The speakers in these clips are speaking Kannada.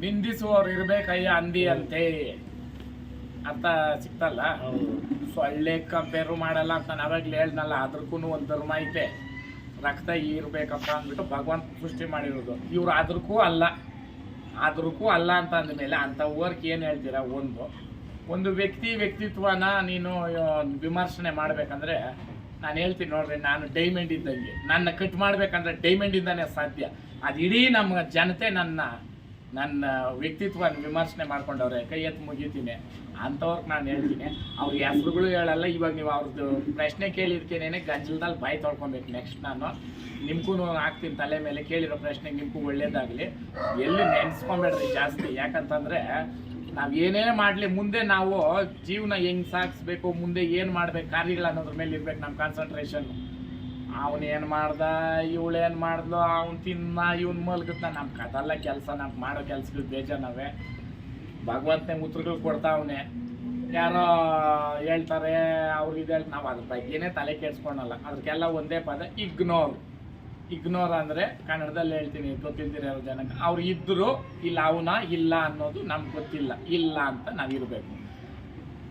ನಿಂದಿಸುವವ್ರು ಇರ್ಬೇಕಯ್ಯ ಅಂದಿ ಅಂತೆ ಅಂತ ಸಿಕ್ತಲ್ಲ? ಸೊಳ್ಳೆ ಕಂಪೇರು ಮಾಡಲ್ಲ ಅಂತ ನಾವಾಗ್ಲೇ ಹೇಳ್ದಲ್ಲ ಅದ್ರಕ್ಕೂ ಒಂದು ಧರ್ಮ ಐತೆ. ರಕ್ತ ಇರ್ಬೇಕಪ್ಪ ಅಂದ್ಬಿಟ್ಟು ಭಗವಂತ ಸೃಷ್ಟಿ ಮಾಡಿರೋದು. ಇವ್ರು ಅದ್ರಕ್ಕೂ ಅಲ್ಲ. ಅದ್ರಕ್ಕೂ ಅಲ್ಲ ಅಂತ ಅಂದಮೇಲೆ ಅಂಥ ವರ್ಕ್ ಏನು ಹೇಳ್ತೀರಾ? ಒಂದು. ಒಂದು ವ್ಯಕ್ತಿ ವ್ಯಕ್ತಿತ್ವನ ನೀನು ವಿಮರ್ಶನೆ ಮಾಡ್ಬೇಕಂದ್ರೆ ನಾನು ಹೇಳ್ತೀನಿ ನೋಡ್ರಿ, ನಾನು ಡೈಮಂಡ್ ಇದ್ದಂಗೆ. ನನ್ನ ಕಟ್ ಮಾಡ್ಬೇಕಂದ್ರೆ ಇಂದಾನೆ ಸಾಧ್ಯ. ಅದು ಇಡೀ ನಮ್ಮ ಜನತೆ ನನ್ನ ನನ್ನ ವ್ಯಕ್ತಿತ್ವ ವಿಮರ್ಶನೆ ಮಾಡ್ಕೊಂಡವ್ರೆ. ಕೈ ಎತ್ತು ಮುಗಿತೀನಿ. ಅಂಥವ್ರಿಗೆ ನಾನು ಹೇಳ್ತೀನಿ. ಅವ್ರ ಹೆಸರುಗಳು ಹೇಳಲ್ಲ, ಇವಾಗ ನೀವು ಅವ್ರದ್ದು ಪ್ರಶ್ನೆ ಕೇಳಿದ್ಕೇನೆ ಗಂಜಲದಲ್ಲಿ ಬಾಯಿ ತೊಳ್ಕೊಬೇಕು ನೆಕ್ಸ್ಟ್ ನಾನು. ನಿಮ್ಗೂ ಹಾಕ್ತೀನಿ ತಲೆ ಮೇಲೆ ಕೇಳಿರೋ ಪ್ರಶ್ನೆ ನಿಮ್ಗೂ ಒಳ್ಳೇದಾಗಲಿ. ಎಲ್ಲಿ ನೆನೆಸ್ಕೊಂಬೇಡ್ರಿ ಜಾಸ್ತಿ. ಯಾಕಂತಂದರೆ ನಾವು ಏನೇ ಮಾಡಲಿ, ಮುಂದೆ ನಾವು ಜೀವನ ಹೆಂಗೆ ಸಾಗಿಸ್ಬೇಕು, ಮುಂದೆ ಏನು ಮಾಡ್ಬೇಕು, ಕಾರ್ಯಗಳು ಅನ್ನೋದ್ರ ಮೇಲೆ ಇರ್ಬೇಕು ನಮ್ಮ ಕಾನ್ಸಂಟ್ರೇಷನ್ ಅವನು ಏನು ಮಾಡ್ದ, ಇವಳು ಏನು ಮಾಡ್ದು ಅವ್ನು ತಿನ್ನ, ಇವ್ನ ಮಲ್ಗದ್ನ ನಮ್ ಕದಲ್ಲ ಕೆಲಸ ನಮ್ಗೆ ಮಾಡೋ ಕೆಲಸಗಳು ಬೇಜಾನವೇ. ಭಗವಂತನೇ ಉತ್ತರಗಳು ಕೊಡ್ತಾವನೆ ಯಾರೋ ಹೇಳ್ತಾರೆ ಅವ್ರಿಗೆ ನಾವು ಅದ್ರ ಬಗ್ಗೆನೇ ತಲೆ ಕೆಡ್ಸ್ಕೊಳಲ್ಲ. ಅದಕ್ಕೆಲ್ಲ ಒಂದೇ ಪದ ಇಗ್ನೋರ್ ಇಗ್ನೋರ್ ಅಂದರೆ ಕನ್ನಡದಲ್ಲಿ ಹೇಳ್ತೀನಿ, ಗೊತ್ತಿಲ್ದಿರೋ ಜನಕ್ಕೆ. ಅವ್ರು ಇದ್ದರು ಇಲ್ಲ ಅವನ, ಇಲ್ಲ ಅನ್ನೋದು ನಮ್ಗೆ ಗೊತ್ತಿಲ್ಲ. ಇಲ್ಲ ಅಂತ ನಾವಿರಬೇಕು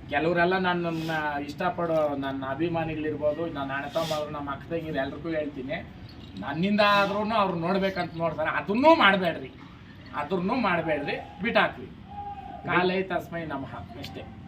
ಕೆಲವರೆಲ್ಲ ನನ್ನ ಇಷ್ಟಪಡೋ ನನ್ನ ಅಭಿಮಾನಿಗಳಿರ್ಬೋದು, ನನ್ನ ಅಣ್ಣ ಅವರು, ನಮ್ಮ ಅಕ್ಕ ತಂಗಿರು ಎಲ್ರಿಗೂ ಹೇಳ್ತೀನಿ. ನನ್ನಿಂದ ಆದ್ರೂ ಅವ್ರು ನೋಡ್ಬೇಕಂತ ನೋಡ್ತಾರೆ. ಅದನ್ನೂ ಮಾಡಬೇಡ್ರಿ. ಅದನ್ನೂ ಮಾಡಬೇಡ್ರಿ. ಬಿಟ್ಟಾಕ್ರಿ ಕಾಲೈ ತಸ್ಮೈ ನಮಃ. ಅಷ್ಟೇ.